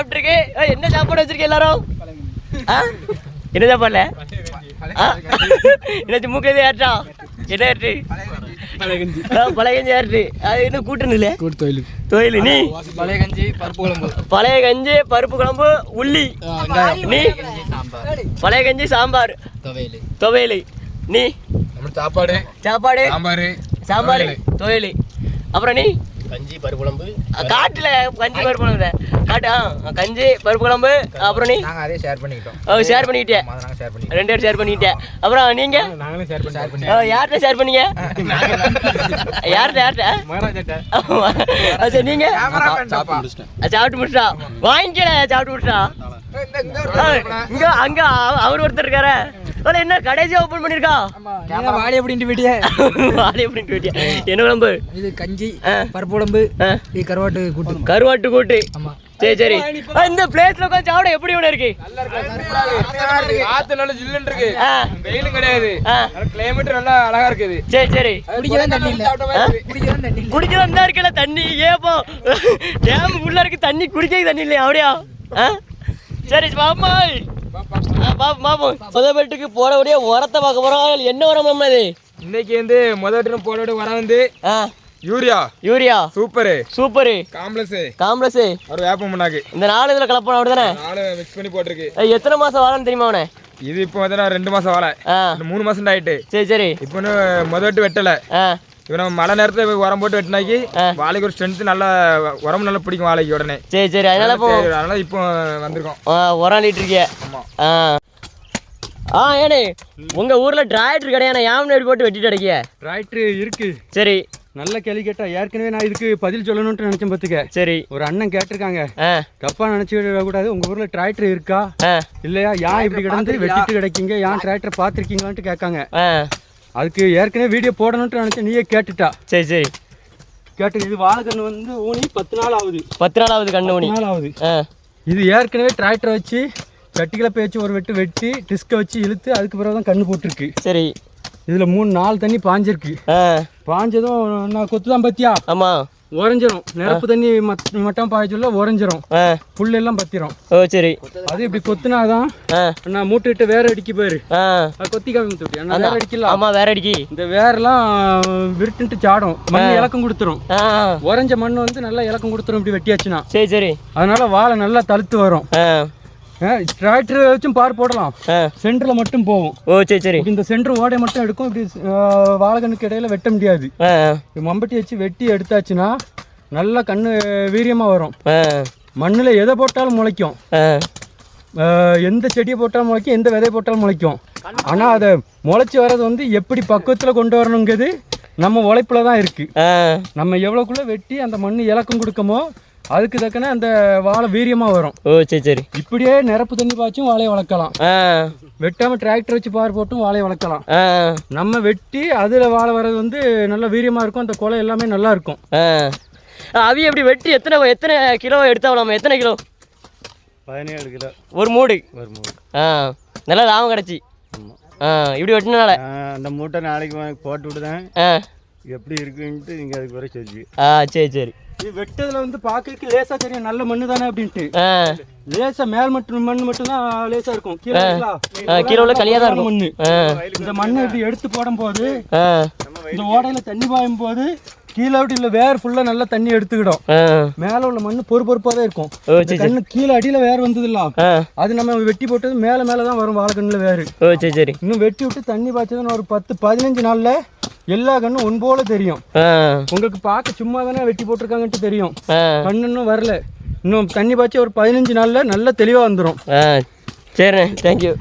சாப்பிட்டுருக்கு. என்ன சாப்பாடு வச்சிருக்க எல்லாரும்? ஆ? என்ன சாப்பாடுல? ஆ? என்னாச்சு மூக்கில் ஏற்றா? என்ன ஏற்று? பழையகஞ்சி ஏற்று. அது என்ன கூட்டுன்னு இல்லை தொழில். தொழில் நீ? பழைய கஞ்சி பருப்பு குழம்பு பழைய கஞ்சி பருப்பு குழம்பு உள்ளி. நீ? பழைய கஞ்சி சாம்பார். துவையல். துவையல் நீ சாப்பாடு சாப்பாடு சாம்பார் சாம்பார் துவையல். அப்புறம் நீ? கஞ்சி பருப்பு குழம்பு காட்டுல கஞ்சி பருப்பு குழம்பு காட்டு ஆ கஞ்சி பருப்பு குழம்பு அப்புறம் நீ? நாங்கள் அதே ஷேர் பண்ணிக்கிட்டோம். ஷேர் பண்ணிக்கிட்டே. அதை நாங்கள் ஷேர் பண்ணிக்கிட்டோம். ரெண்டு பேரும் ஷேர் பண்ணிக்கிட்டே. அப்புறம் நீங்க? நாங்களும் ஷேர் பண்ணி ஷேர் பண்ணி ஆ, யார்கிட்ட ஷேர் பண்ணீங்க? யார்கிட்ட யார்கிட்ட சரி நீங்க? சாப்பிட்டு முடிச்சா வாங்கிக்கல சாப்பிட்டு முடிச்சா இங்க அங்க அவ- அவர் ஒருத்தர் இருக்காரு. அவரு என்ன கடைசியா ஓபன் பண்ணிருக்கா? வாடி அப்படின்ட்டு போயிட்டியே. வாழை அப்படின்னு போயிட்டியா. என்ன குழம்பு இது கஞ்சி ஆ. பருப்பு குழம்பு இது கருவாட்டு கூட்டு. கருவாட்டு கூட்டு. ஆமா. சரி சரி. இந்த பிளேட்ல உட்காந்து சாப்பிட எப்படி ஒன்று இருக்கு? காத்து நல்லா ஜில்லுன்னு இருக்கு. வெயிலும் கிடையாது. கிளைமேட் நல்லா அழகா இருக்குது. சரி சரி. குடிக்கலாம் தண்ணி இல்ல? குடிக்கலாம் தண்ணி இல்ல. குடிக்க வந்தா இருக்கல தண்ணி. ஏப்போ டேம் உள்ள இருக்கு தண்ணி குடிக்க தண்ணி இல்லையா அப்படியா? ஆ? சரி பாப்பா பாப்போம் பாப்போம் போற வழியா உரத்தை பார்க்க போறோம். என்ன உரம் நம்ம இது இன்னைக்கு வந்து முதல் போட வர வந்து urea. Urea. Super. Super. Complex. Complex ஒரு வேப்ப முன்னாக்கு. இந்த நாலு இதுல கலப்பணும் அப்படிதானே? நாலு மிக்ஸ் பண்ணி போட்டிருக்கு. எத்தனை மாசம் வாழன்னு தெரியுமா அவனே? இது இப்போ வந்து நான் ரெண்டு மாசம் வாழை. மூணு மாசம் ஆயிட்டு. சரி சரி. இப்போ முதட்டு வெட்டலை. இப்போ நம்ம மழை நேரத்தில் போய் உரம் போட்டு வெட்டினாக்கி. வாழைக்கு ஒரு ஸ்ட்ரென்த் நல்லா உரம் நல்லா பிடிக்கும் வாழைக்கு உடனே. சரி சரி. அதனால இப்போ அதனால இப்போ வந்திருக்கோம். உரம் ஆமா. ஆ. ஆ ஏனே உங்க ஊர்ல டிராக்டர் கிடையாது யாமன் எப்படி போட்டு வெட்டிட்டு அடைக்கிய டிராக்டர் இருக்கு. சரி. நல்ல கேள்வி கேட்டா ஏற்கனவே நான் இதுக்கு பதில் சொல்லணும்னு நினைச்சேன் பார்த்துக்க. சரி. ஒரு அண்ணன் கேட்டிருக்காங்க. தப்பா நினைச்சு கூடாது உங்க ஊர்ல டிராக்டர் இருக்கா? இல்லையா? ஏன் இப்படி கிடந்து வெட்டிட்டு கிடைக்கீங்க? ஏன் டிராக்டர் பார்த்துருக்கீங்களான்ட்டு கேட்காங்க. அதுக்கு ஏற்கனவே வீடியோ போடணும்னு நினைச்சேன். நீயே கேட்டுட்டா. சரி சரி. கேட்டு இது வாழைக்கன்று வந்து ஊனி பத்து நாள் ஆகுது பத்து நாளாவது கண்ணு மணி பத்து நாள் ஆகுது இது ஏற்கனவே டிராக்டர் வச்சு கட்டிகளை பேச்சு ஒரு வெட்டு வெட்டி டிஸ்கை வச்சு இழுத்து அதுக்கு பிறகு தான் கண்ணு போட்டிருக்கு. சரி. இதில் மூணு நாலு தண்ணி பாஞ்சிருக்கு. பாஞ்சதும் நான் கொத்து தான் பத்தியா? ஆமா. உறைஞ்சிரும். நிரப்பு தண்ணி மட் மட்டம் பாய சொல்ல உறைஞ்சிரும். புல் எல்லாம் பத்திரும். ஓ சரி. அது இப்படி கொத்துனாதான் நான் மூட்டுக்கிட்ட வேற அடிக்க போயிரு கொத்தி காமி தொட்டி வேற அடிக்கலாம் ஆமா வேற அடிக்கி. இந்த வேரெல்லாம் விருட்டுன்ட்டு சாடும். மண் இலக்கம் கொடுத்துரும். உறைஞ்ச மண் வந்து நல்லா இலக்கம் கொடுத்துரும் இப்படி வெட்டியாச்சுன்னா. சரி சரி. அதனால வாழை நல்லா தழுத்து வரும். டிராக்டர் வச்சும் பார் போடலாம். சென்டரில் மட்டும் போகும். ஓ சரி சரி. இந்த சென்டர் ஓடை மட்டும் எடுக்கும். இப்படி வாழைக்கண்ணுக்கு இடையில வெட்ட முடியாது. மம்பட்டி வச்சு வெட்டி எடுத்தாச்சுன்னா நல்லா கண்ணு வீரியமாக வரும். மண்ணில் எதை போட்டாலும் முளைக்கும். எந்த செடியை போட்டாலும் முளைக்கும் எந்த விதை போட்டாலும் முளைக்கும். ஆனால் அதை முளைச்சி வர்றது வந்து எப்படி பக்குவத்தில் கொண்டு வரணுங்கிறது நம்ம உழைப்பில் தான் இருக்குது ஆ. நம்ம எவ்வளோக்குள்ளே வெட்டி அந்த மண் இலக்கம் கொடுக்கமோ அதுக்கு தக்கன அந்த வாழை வீரியமாக வரும். ஓ சரி சரி. இப்படியே நிரப்பு தண்ணி பாய்ச்சும் வாழையை வளர்க்கலாம். ஆ. வெட்டாமல் டிராக்டர் வச்சு பார் போட்டும் வாழையை வளர்க்கலாம். ஆ. நம்ம வெட்டி அதில் வாழை வர்றது வந்து நல்ல வீரியமாக இருக்கும். அந்த குலை எல்லாமே நல்லா இருக்கும். ஆ. அவி எப்படி வெட்டி எத்தனை எத்தனை கிலோ எடுத்தாவலாமா எத்தனை கிலோ? பதினேழு கிலோ. ஒரு மூடு? ஒரு மூணு ஆ. நல்லா லாபம் கிடச்சி. ஆ இப்படி வெட்டினால அந்த மூட்டை நாளைக்கு போட்டு விடுதேன் ஆ. எப்படி இருக்குன்ட்டு நீங்கள் அதுக்கு வர சொல்லி ஆ சரி சரி. வெட்டதுல வந்து பார்க்கறதுக்கு லேசா தெரியும். நல்ல மண்ணு தானே அப்படின்ட்டு. லேசா மேல் மட்டும் மண் மட்டும் தான் லேசா இருக்கும். கீழே உள்ள களியாக தான் இருக்கும். மண்ணு. இந்த மண்ணை இப்படி எடுத்து போடும்போது ஆ. இந்த ஓடையில தண்ணி பாயும் போது கீழே விட்டு இல்லை வேர் ஃபுல்லா நல்லா தண்ணி எடுத்துக்கிடும். மேல உள்ள மண்ணு பொறு பொறுப்பாக தான் இருக்கும். கண்ணு கீழே அடியில வேர் வந்தது இல்ல அது நம்ம வெட்டி போட்டது மேல மேல தான் வரும் வாழைக்கண்ணுல வேறு சரி. இன்னும் வெட்டி விட்டு தண்ணி பாய்ச்சதுன்னு ஒரு பத்து பதினஞ்சு நாள்ல எல்லா கண்ணும் ஒன் போல தெரியும். உங்களுக்கு பார்க்க சும்மா தானே வெட்டி போட்டிருக்காங்கன்ட்டு தெரியும். ஆ. கண்ணு இன்னும் வரல. இன்னும் தண்ணி பாய்ச்சி ஒரு பதினஞ்சு நாள்ல நல்ல தெளிவா வந்துடும் சரிண்ணே. தேங்க்யூ